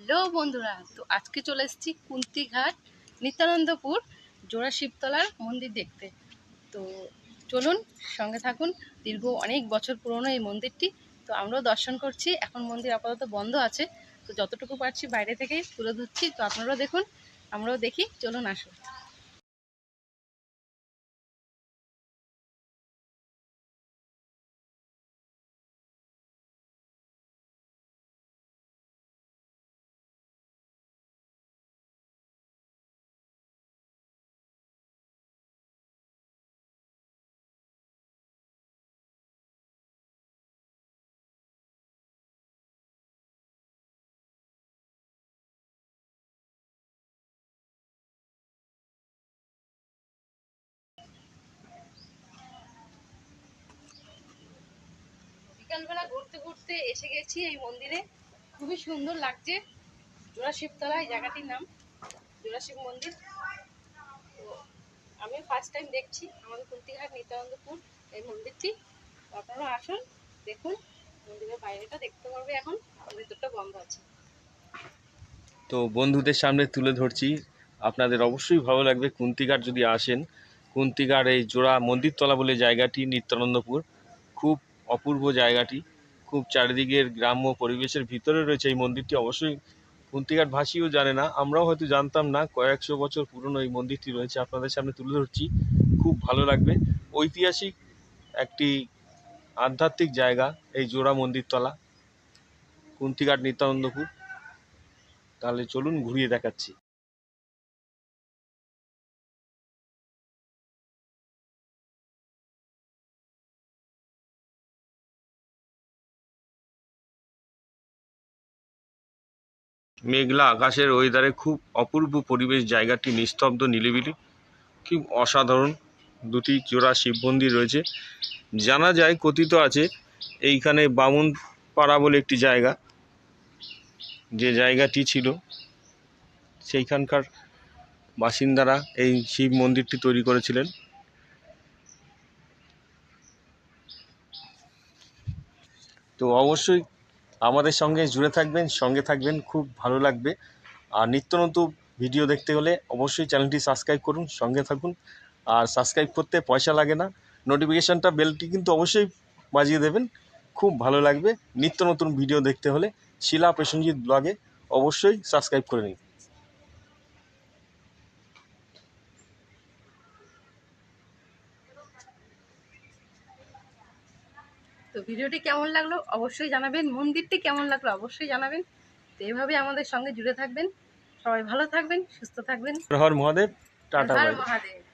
Hello বন্ধুরা, তো আজকে চলে এসেছি কুন্তিঘাট নিত্যানন্দপুর জোড়া শিবতলার মন্দির দেখতে। তো চলুন, সঙ্গে থাকুন, দীর্ঘ অনেক বছর পুরনো এই মন্দিরটি। তো আমরাও দর্শন করছি, এখন মন্দির আপাতত বন্ধ আছে। তো যতটুকু পারছি বাইরে থেকেই তুলে ধরছি, তো আপনারাও দেখুন, আমরাও দেখি, চলুন আসুন। বিকালবেলা ঘুরতে ঘুরতে এসে গেছি এই মন্দিরে। খুবই সুন্দর লাগছে। জোড়া শিবতলা এই জায়গাটির নাম জোড়া শিব মন্দির আমি ফার্স্ট টাইম দেখছি আমাদের কুন্তিঘাট নিত্যানন্দপুর এই মন্দিরটি। আপনারা আসুন, দেখুন, মন্দিরের বাইরেটা দেখতে পারবে এখন ভিতরটা বন্ধ আছে। তো বন্ধুদের সামনে তুলে ধরছি, আপনাদের অবশ্যই ভালো লাগবে কুন্তিঘাট যদি আসেন। কুন্তিঘাট এই জোড়া মন্দিরতলা বলে জায়গাটি নিত্যানন্দপুর। খুব অপূর্ব জায়গাটি। খুব চারিদিকের গ্রাম্য পরিবেশের ভিতরে রয়েছে এই মন্দিরটি। অবশ্যই কুন্তিঘাট ভাষীও জানে না। আমরাও হয়তো জানতাম না, কয়েকশো বছর পুরনো এই মন্দিরটি রয়েছে। আপনাদের সামনে তুলে ধরছি। খুব ভালো লাগবে। ঐতিহাসিক একটি আধ্যাত্মিক জায়গা, এই জোড়া মন্দিরতলা, কুন্তিঘাট নিত্যানন্দপুর। তাহলে চলুন ঘুরিয়ে দেখাচ্ছি। মেঘলা আকাশের ওয়েদারে খুব অপূর্ব পরিবেশ, জায়গাটি নিস্তব্ধ নিলিবিলি খুব অসাধারণ। দুটি জোড়া শিব মন্দির রয়েছে। জানা যায় কথিত আছে, এইখানে বামুন পাড়া বলে একটি জায়গা। যে জায়গাটি ছিল, সেইখানকার বাসিন্দারা এই শিব মন্দিরটি তৈরি করেছিলেন। তো অবশ্যই আমাদের সঙ্গে জুড়ে থাকবেন, সঙ্গে থাকবেন, খুব ভালো লাগবে। আর নিত্য নতুন ভিডিও দেখতে হলে অবশ্যই চ্যানেলটি সাবস্ক্রাইব করুন, সঙ্গে থাকুন। আর সাবস্ক্রাইব করতে পয়সা লাগে না। নোটিফিকেশানটা, বেলটি কিন্তু অবশ্যই বাজিয়ে দেবেন। খুব ভালো লাগবে। নিত্য নতুন ভিডিও দেখতে হলে শিলা প্রসেনজিৎ ব্লগে অবশ্যই সাবস্ক্রাইব করে নিন। তো ভিডিওটি কেমন লাগল অবশ্যই জানাবেন। মন্দিরটি কেমন লাগল অবশ্যই জানাবেন। তো এইভাবে আমাদের সঙ্গে জুড়ে থাকবেন। সবাই ভালো থাকবেন সুস্থ থাকবেন। হর মহাদেব টাটা মহাদেব।